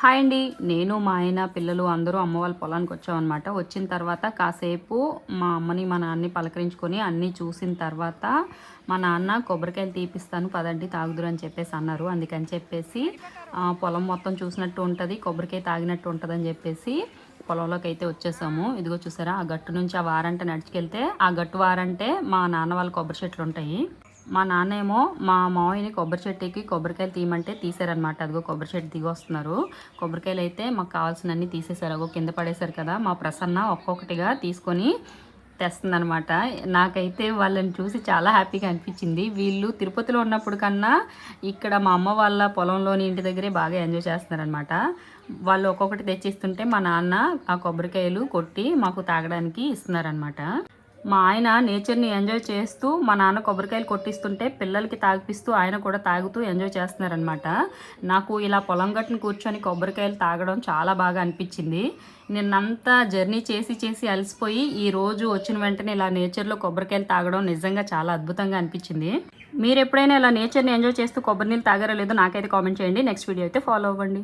Hi అండి. నేను మా ఆయన పిల్లలు అందరూ అమ్మ వాళ్ళ పొలానికి వచ్చామన్నమాట. వచ్చిన తర్వాత కాసేపు మా అమ్మని మా నాన్నని పలకరించుకొని అన్నీ చూసిన తర్వాత మా నాన్న కొబ్బరికాయలు తీపిస్తాను పదండి తాగుదురు అని చెప్పేసి అన్నారు. అందుకని చెప్పేసి పొలం మొత్తం చూసినట్టు ఉంటుంది కొబ్బరికాయ తాగినట్టు ఉంటుందని చెప్పేసి పొలంలోకి అయితే వచ్చేసాము. ఇదిగో చూసారా ఆ గట్టు నుంచి ఆ వారంటే నడిచికెళ్తే ఆ గట్టు వారంటే మా నాన్న వాళ్ళ కొబ్బరి చెట్లు ఉంటాయి. మా నాన్న ఏమో మా మావయ్యని కొబ్బరి చెట్టుకి కొబ్బరికాయలు తీయమంటే తీసారనమాట అదిగో కొబ్బరి చెట్టు దిగి వస్తున్నారు. కొబ్బరికాయలు అయితే మాకు కావాల్సినన్ని తీసేశారు. అగో కింద పడేశారు కదా. మా ప్రసన్న ఒక్కొక్కటిగా తీసుకొని తెస్తుందనమాట నాకైతే వాళ్ళని చూసి చాలా హ్యాపీగా అనిపించింది. వీళ్ళు తిరుపతిలో ఉన్నప్పుడు కన్నా ఇక్కడ మా అమ్మ వాళ్ళ పొలంలోని ఇంటి దగ్గరే బాగా ఎంజాయ్ చేస్తున్నారనమాట వాళ్ళు ఒక్కొక్కటి తెచ్చిస్తుంటే మా నాన్న ఆ కొబ్బరికాయలు కొట్టి మాకు తాగడానికి ఇస్తున్నారనమాట మా ఆయన నేచర్ని ఎంజాయ్ చేస్తూ మా నాన్న కొబ్బరికాయలు కొట్టిస్తుంటే పిల్లలకి తాగిపిస్తూ ఆయన కూడా తాగుతూ ఎంజాయ్ చేస్తున్నారనమాట నాకు ఇలా పొలం గట్టును కూర్చొని కొబ్బరికాయలు తాగడం చాలా బాగా అనిపించింది. నిన్నంతా జర్నీ చేసి చేసి అలసిపోయి ఈ రోజు వచ్చిన వెంటనే ఇలా నేచర్లో కొబ్బరికాయలు తాగడం నిజంగా చాలా అద్భుతంగా అనిపించింది. మీరు ఎప్పుడైనా ఇలా నేచర్ని ఎంజాయ్ చేస్తూ కొబ్బరి నీళ్ళు తాగారో లేదో నాకైతే కామెంట్ చేయండి. నెక్స్ట్ వీడియో అయితే ఫాలో అవ్వండి.